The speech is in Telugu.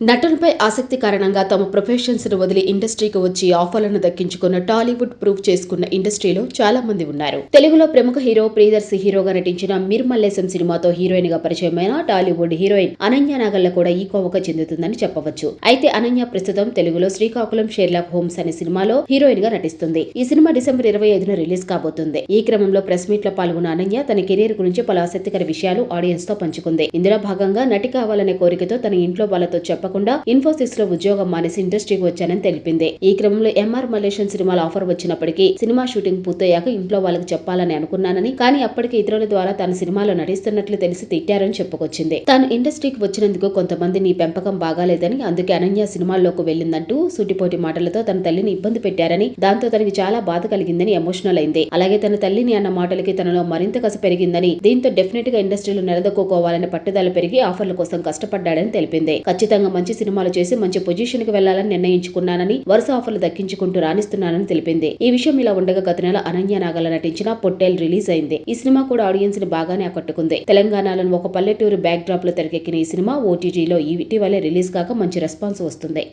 నటనపై ఆసక్తి కారణంగా తమ ప్రొఫెషన్స్ను వదిలి ఇండస్ట్రీకి వచ్చి ఆఫర్లను దక్కించుకున్న టాలీవుడ్ ప్రూవ్ చేసుకున్న ఇండస్ట్రీలో చాలా మంది ఉన్నారు. తెలుగులో ప్రముఖ హీరో ప్రియదర్శి హీరోగా నటించిన మిర్మల్లేశం సినిమాతో హీరోయిన్గా పరిచయమైన టాలీవుడ్ హీరోయిన్ అనన్య నాగల్ల కూడా ఈ కోవగా చెందుతుందని చెప్పవచ్చు. అయితే అనన్య ప్రస్తుతం తెలుగులో శ్రీకాకుళం షెర్లాక్ హోమ్స్ అనే సినిమాలో హీరోయిన్గా నటిస్తుంది. ఈ సినిమా డిసెంబర్ ఇరవై ఐదున రిలీజ్ కాబోతుంది. ఈ క్రమంలో ప్రెస్ మీట్లో పాల్గొన్న అనన్య తన కెరీర్ గురించి పలు ఆసక్తికర విషయాలు ఆడియన్స్తో పంచుకుంది. ఇందులో భాగంగా నటి కావాలనే కోరికతో తన ఇంట్లో వాళ్ళతో చెప్పకుండా ఇన్ఫోసిస్లో ఉద్యోగం మానేసి ఇండస్ట్రీకి వచ్చానని తెలిపింది. ఈ క్రమంలో ఎంఆర్ మలేషన్ సినిమాల ఆఫర్ వచ్చినప్పటికీ సినిమా షూటింగ్ పూర్తయ్యాక ఇంట్లో వాళ్ళకి చెప్పాలని అనుకున్నానని కానీ అప్పటికి ఇతరుల ద్వారా తన సినిమాలో నటిస్తున్నట్లు తెలిసి తిట్టారని చెప్పుకొచ్చింది. తాను ఇండస్ట్రీకి వచ్చినందుకు కొంతమంది నీ పెంపకం బాగాలేదని అందుకే అనన్య సినిమాల్లోకి వెళ్ళిందంటూ సూటిపోటి మాటలతో తన తల్లిని ఇబ్బంది పెట్టారని దాంతో తనకి చాలా బాధ కలిగిందని ఎమోషనల్ అయింది. అలాగే తన తల్లిని అన్న మాటలకి తనలో మరింత కసి పెరిగిందని దీంతో డెఫినెట్గా ఇండస్ట్రీలో నిలదొక్కుకోవాలనే పట్టుదల పెరిగి ఆఫర్ల కోసం కష్టపడ్డాడని తెలిపింది. ఖచ్చితంగా మంచి సినిమాలు చేసి మంచి పొజిషన్కి వెళ్ళాలని నిర్ణయించుకున్నానని వరుస ఆఫర్లు దక్కించుకుంటూ రాణిస్తున్నానని తెలిపింది. ఈ విషయం ఇలా ఉండగా గత నెల అనన్య నాగల నటించిన పొట్టేల్ రిలీజ్ అయింది. ఈ సినిమా కూడా ఆడియన్స్ని బాగానే ఆకట్టుకుంది. తెలంగాణలోని ఒక పల్లెటూరు బ్యాక్ డ్రాప్లో తెరకెక్కిన ఈ సినిమా ఓటీటీలో ఇటీవలే రిలీజ్ కాక మంచి రెస్పాన్స్ వస్తుంది.